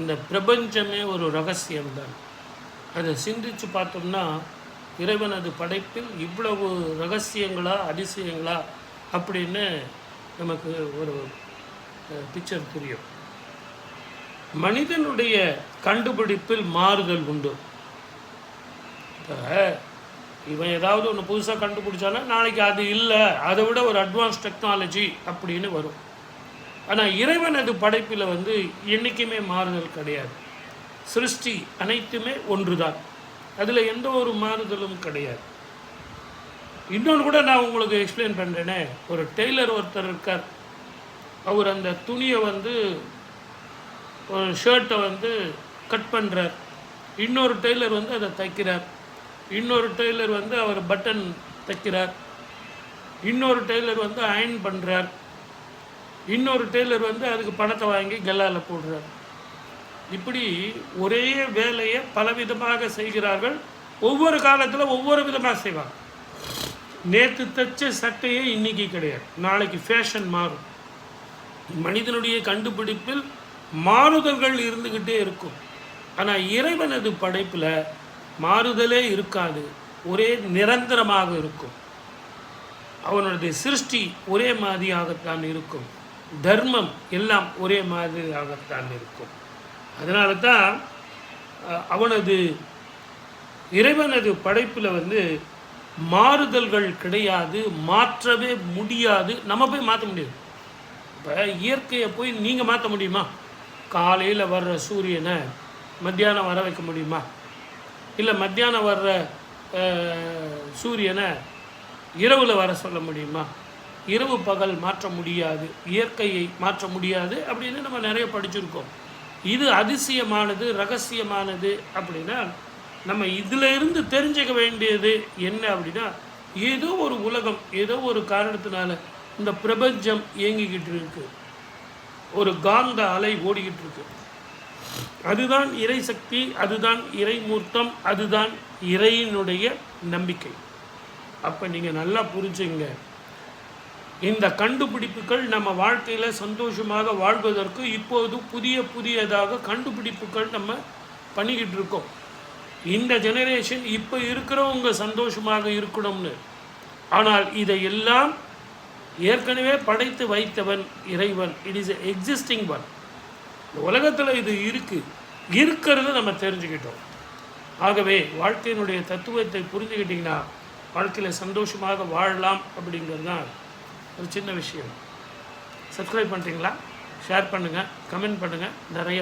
இந்த பிரபஞ்சமே ஒரு ரகசியம்தான். அதை சிந்திச்சு பார்த்தோம்னா இறைவனது படைப்பில் இவ்வளவு ரகசியங்களா அதிசயங்களா அப்படின்னு நமக்கு ஒரு பிக்சர் புரியும் மனிதனுடைய கண்டுபிடிப்பில் மாறுதல் உண்டு. இப்போ இவன் ஏதாவது ஒன்று புதுசாக கண்டுபிடிச்சானா நாளைக்கு அது இல்லை அதை விட ஒரு அட்வான்ஸ் டெக்னாலஜி அப்படின்னு வரும். ஆனால் இறைவனது படைப்பில் வந்து என்றைக்குமே மாறுதல் கிடையாது. சிருஷ்டி அனைத்துமே ஒன்றுதான். அதில் எந்த ஒரு மாறுதலும் கிடையாது. இன்னொன்று கூட நான் உங்களுக்கு எக்ஸ்பிளைன் பண்ணுறேனே ஒரு டெய்லர் ஒருத்தர் இருக்கார். அவர் அந்த துணியை வந்து ஒரு ஷர்ட்டை வந்து கட் பண்ணுறார் இன்னொரு டெய்லர் வந்து அதை தைக்கிறார். இன்னொரு டெய்லர் வந்து அவர் பட்டன் தைக்கிறார். இன்னொரு டெய்லர் வந்து அயன் பண்ணுறார் இன்னொரு டெய்லர் வந்து அதுக்கு பணத்தை வாங்கி கல்லால் போடுறார். இப்படி ஒரே வேலையை பலவிதமாக செய்கிறார்கள். ஒவ்வொரு காலத்தில் ஒவ்வொரு விதமாக செய்வாங்க. நேற்று தைச்ச சட்டையே இன்னைக்கு கிடையாது. நாளைக்கு ஃபேஷன் மாறும். மனிதனுடைய கண்டுபிடிப்பில் மாறுதல்கள் இருந்துக்கிட்டே இருக்கும். ஆனால் இறைவனது படைப்பில் மாறுதலே இருக்காது. ஒரே நிரந்தரமாக இருக்கும். அவனுடைய சிருஷ்டி ஒரே மாதிரியாகத்தான் இருக்கும். தர்மம் எல்லாம் ஒரே மாதிரியாகத்தான் இருக்கும். அதனால தான் அவனது இறைவனது படைப்பில் வந்து மாறுதல்கள் கிடையாது மாற்றவே முடியாது. நம்ம போய் மாற்ற முடியாது. இப்போ இயற்கையை போய் நீங்கள் மாற்ற முடியுமா? காலையில் வர்ற சூரியனை மத்தியானம் வர வைக்க முடியுமா? இல்லை மத்தியானம் வர்ற சூரியனை இரவில் வர சொல்ல முடியுமா? இரவு பகல் மாற்ற முடியாது இயற்கையை மாற்ற முடியாது அப்படின்னு நம்ம நிறைய படிச்சிருக்கோம். இது அதிசயமானது ரகசியமானது அப்படின்னா நம்ம இதிலிருந்து தெரிஞ்சுக்க வேண்டியது என்ன அப்படின்னா ஏதோ ஒரு உலகம் ஏதோ ஒரு காரணத்தினால இந்த பிரபஞ்சம் இயங்கிக்கிட்டு இருக்கு. ஒரு காந்த அலை ஓடிக்கிட்டு இருக்கு. அதுதான் இறை சக்தி அதுதான் இறைமூர்த்தம் அதுதான் இறையினுடைய நம்பிக்கை. அப்போ நீங்கள் நல்லா புரிஞ்சுங்க. இந்த கண்டுபிடிப்புகள் நம்ம வாழ்க்கையில் சந்தோஷமாக வாழ்வதற்கு இப்போது புதிய புதியதாக கண்டுபிடிப்புகள் நம்ம பண்ணிக்கிட்டு இருக்கோம். இந்த ஜெனரேஷன் இப்போ இருக்கிறவங்க சந்தோஷமாக இருக்கணும்னு. ஆனால் இதையெல்லாம் ஏற்கனவே படைத்து வைத்தவன் இறைவன். இட் இஸ் எக்ஸிஸ்டிங் ஒன் இந்த உலகத்தில் இது இருக்குது இருக்கிறத நம்ம தெரிஞ்சுக்கிட்டோம். ஆகவே வாழ்க்கையினுடைய தத்துவத்தை புரிஞ்சுக்கிட்டிங்கன்னா வாழ்க்கையில் சந்தோஷமாக வாழலாம் அப்படிங்கிறது தான் ஒரு சின்ன விஷயம். சப்ஸ்கிரைப் பண்ணுறீங்களா ஷேர் பண்ணுங்கள் கமெண்ட் பண்ணுங்கள் நிறைய